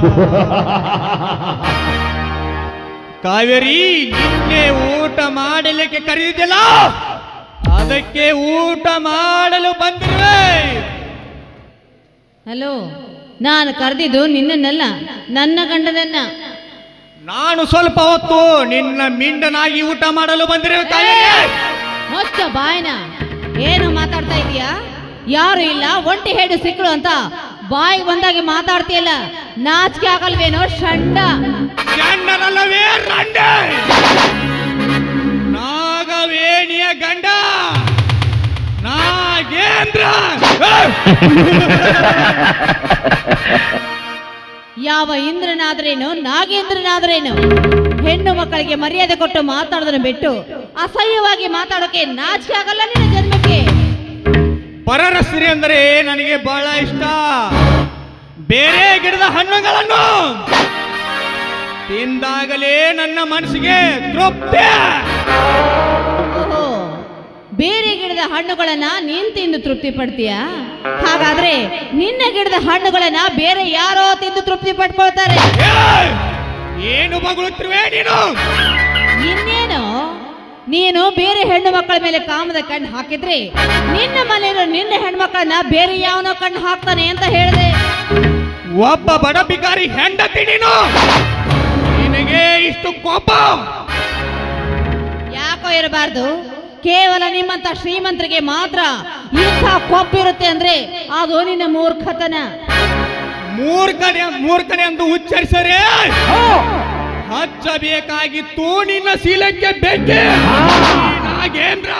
ಕಾವೇರಿ ನಿನ್ನೆ ಊಟ ಮಾಡಲಿಕ್ಕೆ ಕರೆಯುವುದಿಲ್ಲ ಅದಕ್ಕೆ ಊಟ ಮಾಡಲು ಬಂದಿರುವೆ. ಹಲೋ ನಾನು ಕರೆದಿದ್ದು ನಿನ್ನನ್ನಲ್ಲ ನನ್ನ ಗಂಡನನ್ನ. ನಾನು ಸ್ವಲ್ಪ ಹೊತ್ತು ನಿನ್ನ ಮಿಂಡನಾಗಿ ಊಟ ಮಾಡಲು ಬಂದಿರುವೆ ಕಾವೇರಿ. ಮೊಚ್ಚ ಬಾಯ್ನ ಏನು ಮಾತಾಡ್ತಾ ಇದೀಯಾ? ಯಾರು ಇಲ್ಲ ಒಂಟಿ ಹೇಳು ಸಿಕ್ಕಳು ಅಂತ ಬಾಯಿಗೆ ಬಂದಾಗೆ ಮಾತಾಡ್ತಿಯಲ್ಲ ನಾಚಿಕೆ ಆಗಲ್ವೇನೋ ಷಂಡ. ಗಂಡನಲ್ಲವೇ ರಂಡೆ. ನಾಗವೇಣಿಯ ಗಂಡ. ನಾಗೇಂದ್ರ. ಯಾವ ಇಂದ್ರನಾದ್ರೇನು ನಾಗೇಂದ್ರನಾದ್ರೇನು? ಹೆಣ್ಣು ಮಕ್ಕಳಿಗೆ ಮರ್ಯಾದೆ ಕೊಟ್ಟು ಮಾತಾಡೋದನ್ನ ಬಿಟ್ಟು ಅಸಹ್ಯವಾಗಿ ಮಾತಾಡೋಕೆ ನಾಚಿಕೆ ಆಗಲ್ಲ ನಿನ್ನ ಜನ್ಮಕ್ಕೆ. ಪರರ ಸಿರಿ ಅಂದರೆ ನನಗೆ ಬಹಳ ಇಷ್ಟ. ಬೇರೆ ಗಿಡದ ಹಣ್ಣುಗಳನ್ನು ತಿಂದಾಗಲೇ ನನ್ನ ಮನಸ್ಸಿಗೆ ತೃಪ್ತಿ. ಬೇರೆ ಗಿಡದ ಹಣ್ಣುಗಳನ್ನ ನೀನ್ ತಿಂದು ತೃಪ್ತಿ ಪಡ್ತೀಯಾ? ಹಾಗಾದ್ರೆ ನಿನ್ನ ಗಿಡದ ಹಣ್ಣುಗಳನ್ನ ಬೇರೆ ಯಾರೋ ತಿಂದು ತೃಪ್ತಿ ಪಡ್ಕೊಳ್ತಾರೆ! ಏನು ಮಗಳು ನೀನು? ಇನ್ನೇನು? ನೀನು ಬೇರೆ ಹೆಣ್ಣು ಮಕ್ಕಳ ಮೇಲೆ ಕಾಮದ ಕಣ್ಣು ಹಾಕಿದ್ರೆ ನಿನ್ನ ಮನೆಯಲ್ಲೂ ನಿನ್ನ ಹೆಣ್ಮಕ್ಳನ್ನ ಬೇರೆ ಯಾವನೋ ಕಣ್ಣು ಹಾಕ್ತಾನೆ ಅಂತ ಹೇಳಿದೆ. ಒಬ್ಬ ಬಡ ಬಿಕಾರಿ ಹೆಂಡತಿ ನೀನು. ನಿನಗೆ ಇಷ್ಟು ಕೋಪ. ಯಾಕೋ ಇರಬಾರ್ದು? ಕೇವಲ ನಿಮ್ಮಂತ ಶ್ರೀಮಂತರಿಗೆ ಮಾತ್ರ ಇಂಥ ಕೊಬ್ಬಿರುತ್ತೆ ಅಂದ್ರೆ ಅದು ನಿನ್ನ ಮೂರ್ಖತನ. ಮೂರ್ಖನೆ ಮೂರ್ಖನೆ ಅಂತ ಉಚ್ಚರಿಸರೆ. ಹಚ್ಚಬೇಕಾಗಿತ್ತು ನಿನ್ನ ಶೀಲಕ್ಕೆ ಬೆಂಕಿ ನಾಗೇಂದ್ರ.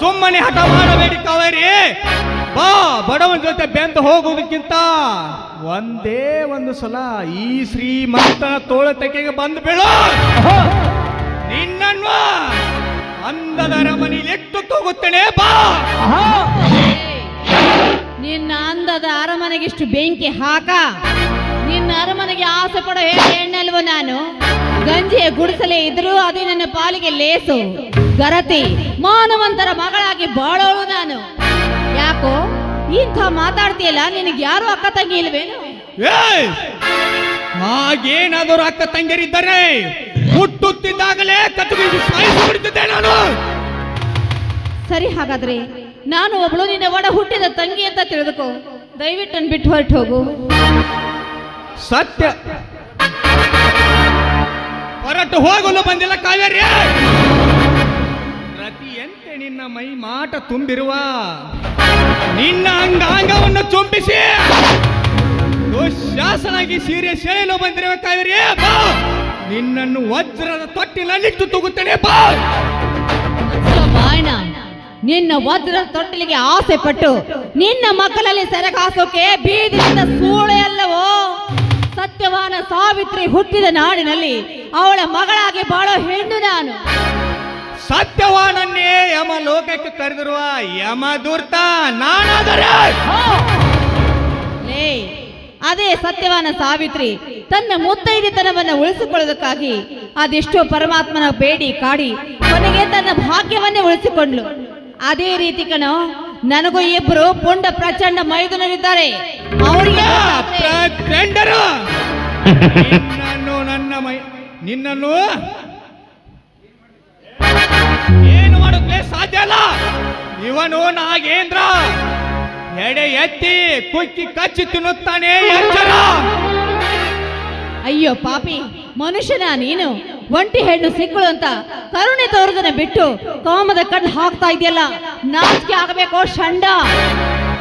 ಸುಮ್ಮನೆ ಹಠ ಮಾಡಬೇಡಿ ಕಾವೇರಿ. ಬಾ, ಬಡವನ ಜೊತೆ ಬೆಂದು ಹೋಗುವುದಕ್ಕಿಂತ ಒಂದೇ ಒಂದು ಸಲ ಈ ಶ್ರೀಮಂತನ ತೋಳತೆಗೆಗೆ ಬಂದು ಬೀಳು. ನಿನ್ನನ್ನು ಅಂದದರ ಮನೆಯಲ್ಲಿ ಇಟ್ಟು ತೋಗುತ್ತೇನೆ, ಬಾ. ನಿನ್ನ ಅಂದದ ಅರಮನೆಗೆ ಇಷ್ಟು ಬೆಂಕಿ ಹಾಕ. ನಿನ್ನ ಅರಮನೆಗೆ ಆಸೆ ಪಡೋ ಹೇಳಿ ಹೆಣ್ಣಲ್ವ ನಾನು? ಗಂಜಿಯ ಗುಡಿಸಲೇ ಇದ್ರೂ ಅದೇ ನನ್ನ ಪಾಲಿಗೆ ಲೇಸು. ಗರತಿ ಮಾನವಂತರ ಮಗಳಾಗಿ ಬಾಳೋಳು ನಾನು. ಯಾಕೋ ಇಂಥ ಮಾತಾಡ್ತೀಯಲ್ಲ ನಿನಗೆ ಯಾರು ಅಕ್ಕ ತಂಗಿ ಇಲ್ವೇನು! ಹಾಗೇನಾದರೂ ಅಕ್ಕ ತಂಗಿರಿದ್ದಾರೆ ಹುಟ್ಟುತ್ತಿದ್ದಾಗಲೇ ಸಾಯಿಸಿ ನಾನು. ಸರಿ ಹಾಗಾದ್ರೆ ನಾನು ಒಬ್ಳು ನಿನ್ನ ಒಡ ಹುಟ್ಟಿದ ತಂಗಿ ಅಂತ ತಿಳಿದುಕೋ. ದಯವಿಟ್ಟು ನನ್ ಬಿಟ್ಟು ಹೊರಟು ಹೋಗು. ಸತ್ಯ. ಹೊರಟು ಹೋಗಲು ಬಂದಿಲ್ಲ ಕಾವೇರಿ. ರತಿಯಂತೆ ನಿನ್ನ ಮೈ ಮಾಟ ತುಂಬಿರುವ ನಿನ್ನ ಅಂಗಾಂಗವನ್ನು ಚುಂಬಿಸಿ. ದುಶಾಸನಾಗಿ ಸೀರೆ ಸೆಳೆಯಲು ಬಂದಿರುವ ಕಾವೇರಿ ನಿನ್ನನ್ನು ವಜ್ರದ ತೊಟ್ಟಿನಲ್ಲಿಟ್ಟು ತೂಗುತ್ತೇನೆ, ಬಾ. ನಿನ್ನ ವಜ್ರ ತೊಟ್ಟಿಲಿಗೆ ಆಸೆ ಪಟ್ಟು ನಿನ್ನ ಮಕ್ಕಳಲ್ಲಿ ಸೆರಗಾಸೋಕೆ ಬೀದಿಯಿಂದ ಸೂಳೆ ಅಲ್ಲವೋ? ಸತ್ಯವಾನ ಸಾವಿತ್ರಿ ಹುಟ್ಟಿದ ನಾಡಿನಲ್ಲಿ ಅವಳ ಮಗಳಾಗಿ ಬಾಳೋ ಹೆಣ್ಣು ನಾನು. ಸತ್ಯವಾನನ್ನೇ ಯಮ ಲೋಕಕ್ಕೆ ಕರೆದಿರುವ ಯಮದೂರ್ತ ನಾನಾದರೆ! ಲೇ ಅದೇ ಸತ್ಯವಾನ ಸಾವಿತ್ರಿ ತನ್ನ ಮುತ್ತೈದೆತನವನ್ನು ಉಳಿಸಿಕೊಳ್ಳೋದಕ್ಕಾಗಿ ಅದೆಷ್ಟೋ ಪರಮಾತ್ಮನ ಬೇಡಿ ಕಾಡಿ ಕೊನೆಗೆ ತನ್ನ ಭಾಗ್ಯವನ್ನೇ ಉಳಿಸಿಕೊಂಡ್ಲು ಅದೇ ರೀತಿ ಕಣೋ ನನಗೂ ಇಬ್ರು ಪುಂಡ ಪ್ರಚಂಡ ಮೈದುನರಿದ್ದಾರೆ. ಅವರಿಗೆ ಪ್ರಚಂಡರು! ನಿನ್ನನ್ನು ನನ್ನ ಮೈ ನಿನ್ನನ್ನು ಏನು ಮಾಡೋಕೆ ಸಾಧ್ಯ ಅಲ್ಲ ಇವನು ನಾಗೇಂದ್ರ. ಎಡೆ ಎತ್ತಿ ಕುಕ್ಕಿ ಕಚ್ಚಿ ತಿನ್ನುತ್ತಾನೆ ಅಯ್ಯೋ ಪಾಪಿ ಮನುಷ್ಯನ ನೀನು? ಒಂಟಿ ಹೆಣ್ಣು ಸಿಕ್ಕಳು ಅಂತ ಕರುಣೆ ತೋರದನ್ನ ಬಿಟ್ಟು ಕಾಮದ ಕಣ್ಣು ಹಾಕ್ತಾ ಇದೆಯಲ್ಲ ನಾಚಿಕೆ ಆಗಬೇಕು ಷಂಡ.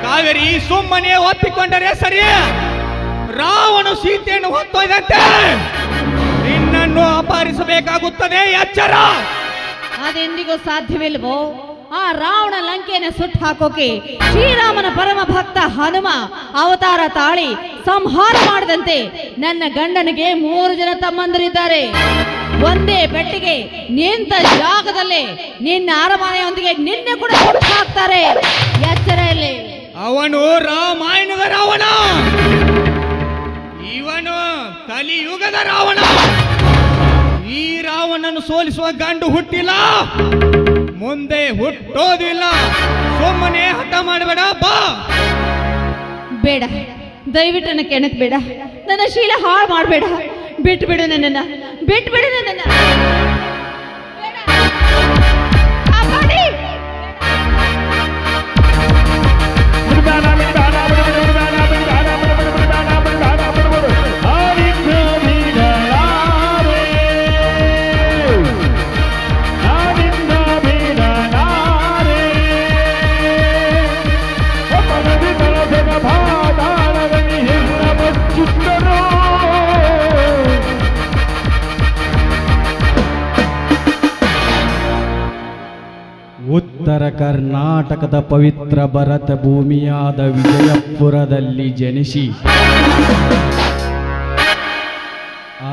ಕಾವೇರಿ ಸುಮ್ಮನೆ ಒಪ್ಪಿಕೊಂಡರೆ ಸರಿ. ರಾವಣ ಸೀತೆಯನ್ನು ಹೊತ್ತೊಯ್ದಂತೆ ನಿನ್ನನ್ನು ಅಪಹರಿಸಬೇಕಾಗುತ್ತದೆ ಎಚ್ಚರ. ಅದೆಂದಿಗೂ ಸಾಧ್ಯವಿಲ್ವೋ ಆ ರಾವಣ ಲಂಕೆಯನ್ನು ಸುಟ್ಟು ಹಾಕೋಕೆ ಶ್ರೀರಾಮನ ಪರಮ ಭಕ್ತ ಹನುಮ ಅವತಾರ ತಾಳಿ ಸಂಹಾರ ಮಾಡದಂತೆ ನನ್ನ ಗಂಡನಿಗೆ ಮೂರು ಜನ ತಮ್ಮಂದರಿದ್ದಾರೆ. ಒಂದೇ ಬೆಟ್ಟಿಗೆ ನಿಂತ ಜಾಗದಲ್ಲೇ ನಿನ್ನ ಅರಮನೆಯೊಂದಿಗೆ ನಿನ್ನೆ ಕೂಡ ಸುಟ್ಟು ಹಾಕ್ತಾರೆ. ಎಚ್ಚರ ಇಲ್ಲಿ ಅವನು ರಾಮಾಯಣದ ರಾವಣ. ಇವನು ಕಲಿಯುಗದ ರಾವಣ. ಈ ರಾವಣನನ್ನು ಸೋಲಿಸುವ ಗಂಡು ಹುಟ್ಟಿಲ್ಲ. ಮುಂದೆ ಹುಟ್ಟೋದಿಲ್ಲ. ಸುಮ್ಮನೆ ಹಠ ಮಾಡಬೇಡ, ಬಾ. ಬೇಡ. ದಯವಿಟ್ಟು ನನ್ನ ಕೆಣಕ್ ಬೇಡ. ನನ್ನ ಶೀಲ ಹಾಳು ಮಾಡಬೇಡ. ಬಿಟ್ಬಿಡು ನನ್ನನ್ನು. ನನ್ನನ್ನ ಬಿಟ್ಟು ಬಿಡು ನನ್ನನ್ನ. ಕರ್ನಾಟಕದ ಪವಿತ್ರ ಭರತ ಭೂಮಿಯಾದ ವಿಜಯಪುರದಲ್ಲಿ ಜನಿಸಿ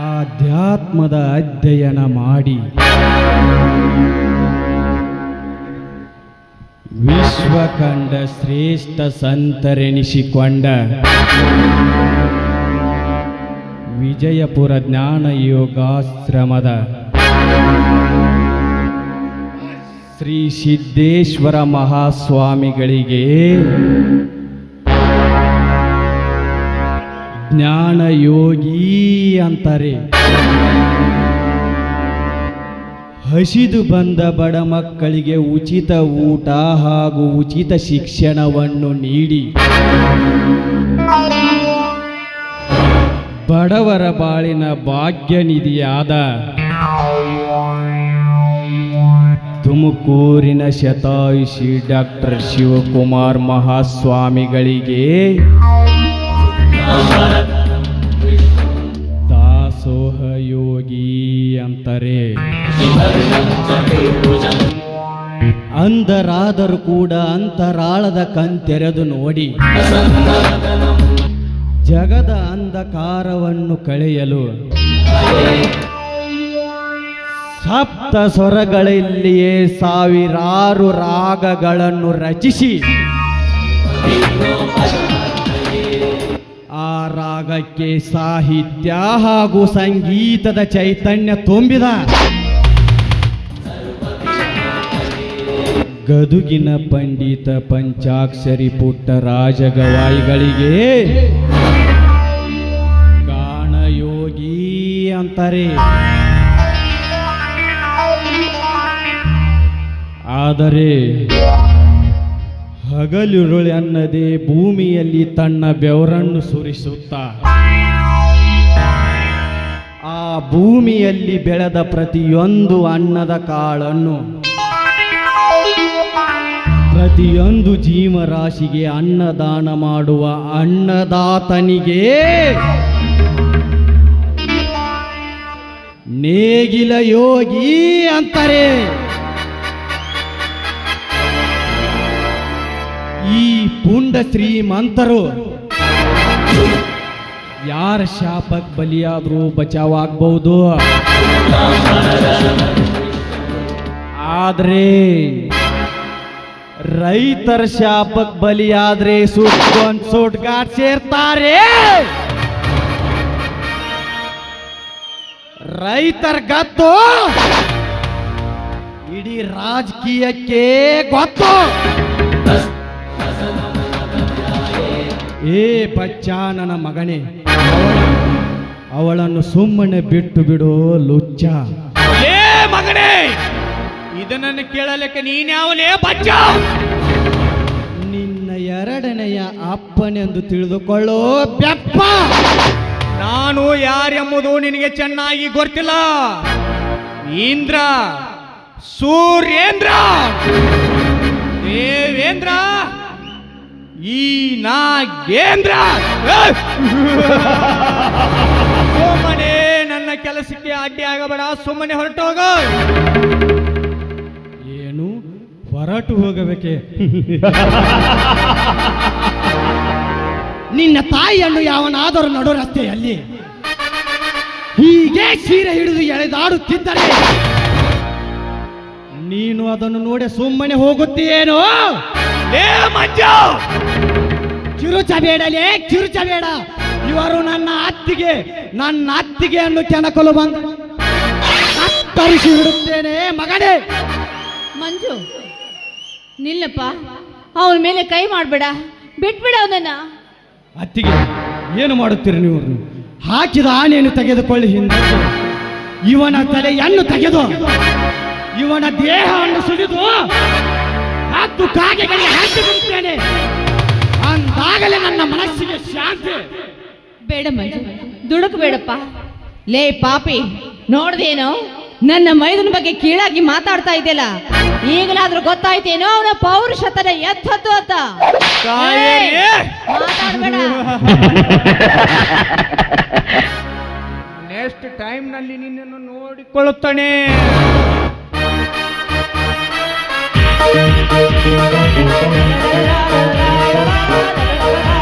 ಆಧ್ಯಾತ್ಮದ ಅಧ್ಯಯನ ಮಾಡಿ ವಿಶ್ವ ಕಂಡ ಶ್ರೇಷ್ಠ ಸಂತರೆನಿಸಿಕೊಂಡ ವಿಜಯಪುರ ಜ್ಞಾನ ಯೋಗಾಶ್ರಮದ ಶ್ರೀ ಸಿದ್ದೇಶ್ವರ ಮಹಾಸ್ವಾಮಿಗಳಿಗೆ ಜ್ಞಾನ ಯೋಗಿ ಅಂತಾರೆ. ಹಸಿದು ಬಂದ ಬಡ ಮಕ್ಕಳಿಗೆ ಉಚಿತ ಊಟ ಹಾಗೂ ಉಚಿತ ಶಿಕ್ಷಣವನ್ನು ನೀಡಿ. ಬಡವರ ಬಾಳಿನ ಭಾಗ್ಯನಿಧಿಯಾದ ತುಮಕೂರಿನ ಶತಾಯುಷಿ ಡಾಕ್ಟರ್ ಶಿವಕುಮಾರ್ ಮಹಾಸ್ವಾಮಿಗಳಿಗೆ ದಾಸೋಹ ಯೋಗಿ ಅಂತಾರೆ. ಅಂಧರಾದರೂ ಕೂಡ ಅಂತರಾಳದ ಕಂತೆರೆದು ನೋಡಿ. ಜಗದ ಅಂಧಕಾರವನ್ನು ಕಳೆಯಲು ಸಪ್ತ ಸ್ವರಗಳಲ್ಲಿಯೇ ಸಾವಿರಾರು ರಾಗಗಳನ್ನು ರಚಿಸಿ. ಆ ರಾಗಕ್ಕೆ ಸಾಹಿತ್ಯ ಹಾಗೂ ಸಂಗೀತದ ಚೈತನ್ಯ ತುಂಬಿದ. ಗದುಗಿನ ಪಂಡಿತ ಪಂಚಾಕ್ಷರಿ ಪುಟ್ಟ ರಾಜಗವಾಯಿಗಳಿಗೆ ಗಾಣಯೋಗಿ ಅಂತಾರೆ. ಆದರೆ ಹಗಲಿರುಳಿ ಅನ್ನದೆ ಭೂಮಿಯಲ್ಲಿ ತನ್ನ ಬೆವರನ್ನು ಸುರಿಸುತ್ತ. ಆ ಭೂಮಿಯಲ್ಲಿ ಬೆಳೆದ ಪ್ರತಿಯೊಂದು ಅನ್ನದ ಕಾಳನ್ನು ಪ್ರತಿಯೊಂದು ಜೀವರಾಶಿಗೆ ಅನ್ನದಾನ ಮಾಡುವ ಅನ್ನದಾತನಿಗೆ ನೇಗಿಲ ಯೋಗಿ ಅಂತಾರೆ. ಪುಂಡ ಶ್ರೀಮಂತರು. ಯಾರ ಶಾಪಕ್ ಬಲಿಯಾದ್ರೂ ಬಚಾವಾಗಬಹುದು ಆದ್ರೆ ರೈತರ ಶಾಪಕ್ ಬಲಿಯಾದ್ರೆ ಸುಟ್ಕೊಂಡ್ ಸುಟ್ಗಾಟ್ ಸೇರ್ತಾರೆ. ರೈತರ ಗತ್ತು ಇಡೀ ರಾಜಕೀಯಕ್ಕೆ ಗೊತ್ತು. ಏ ಬಚ್ಚ ನನ್ನ ಮಗನೇ ಅವಳನ್ನು ಸುಮ್ಮನೆ ಬಿಟ್ಟು ಬಿಡು ಲುಚ್ಚ. ಏ ಮಗನೇ ಇದನ್ನು ಕೇಳಲಿಕ್ಕೆ ನೀನ್ಯಾವಲೇ ಬಚ್ಚ? ನಿನ್ನ ಎರಡನೆಯ ಅಪ್ಪನೆಂದು ತಿಳಿದುಕೊಳ್ಳೋ ಬೆಪ್ಪ. ನಾನು ಯಾರೆಂಬುದು ನಿನಗೆ ಚೆನ್ನಾಗಿ ಗೊತ್ತಿಲ್ಲ. ಇಂದ್ರ ಸೂರ್ಯೇಂದ್ರ ದೇವೇಂದ್ರ ಈ ನಾಗೇಂದ್ರ! ಸುಮ್ಮನೆ ನನ್ನ ಕೆಲಸಕ್ಕೆ ಅಡ್ಡಿ ಆಗಬೇಡ ಸುಮ್ಮನೆ ಹೋಗೋ ಏನು? ಹೊರಟು ಹೋಗಬೇಕೆ? ನಿನ್ನ ತಾಯಿಯನ್ನು ಯಾವನಾದರೂ ನಡು ರಸ್ತೆಯಲ್ಲಿ. ಹೀಗೆ ಸೀರೆ ಹಿಡಿದು ಎಳೆದಾಡುತ್ತಿದ್ದರೆ ನೀನು ಅದನ್ನು ನೋಡಿ ಸುಮ್ಮನೆ ಹೋಗುತ್ತೀಯೇನೋ? ಲೇ ಮಂಜು! ಕಿರುಚಬೇಡಲೇ ಕಿರುಚಬೇಡ. ಇವರು ನನ್ನ ಅತ್ತಿಗೆ ನನ್ನ ಅತ್ತಿಗೆಯನ್ನು ಕೆಣಕಲು ಬಂದು ಕತ್ತರಿಸಿ ಬಿಡುತ್ತೇನೆ ಮಗನೇ. ಮಂಜು ನಿಲ್ಲಪ್ಪ. ಅವನ ಮೇಲೆ ಕೈ ಮಾಡಬೇಡ. ಬಿಟ್ಬಿಡ ಅವನನ್ನ. ಅತ್ತಿಗೆ ಏನು ಮಾಡುತ್ತೀರಿ ನೀವು? ಹಾಕಿದ ಆನೆಯನ್ನು ತೆಗೆದುಕೊಳ್ಳಿ ಹಿಂದೆ. ಇವನ ತಲೆಯನ್ನು ತೆಗೆದು ಇವನ ದೇಹವನ್ನು ಸುಲಿದು ಹತ್ತು ಕಾಗೆಗಳಿಗೆ ಹಾಕಿ ಬಿಡುತ್ತೇನೆ ಅಂದಾಗಲೇ ನನ್ನ ಮನಸ್ಸಿಗೆ ಶಾಂತಿ. ಬೇಡ ಮಂಜು ದುಡುಕಬೇಡಪ್ಪ. ಲೇ ಪಾಪಿ ನೋಡ್ದೇನೋ? ನನ್ನ ಮೈದನ ಬಗ್ಗೆ ಕೀಳಾಗಿ ಮಾತಾಡ್ತಾ ಇದೆಯಲ್ಲ? ಈಗಲಾದ್ರೂ ಗೊತ್ತಾಯ್ತೇನೋ ಅವನ ಪೌರುಷತನ ಎತ್ತದ್ದು ಅಂತ? ನೆಕ್ಸ್ಟ್ ಟೈಮ್ನಲ್ಲಿ ನಿನ್ನನ್ನು next la la la la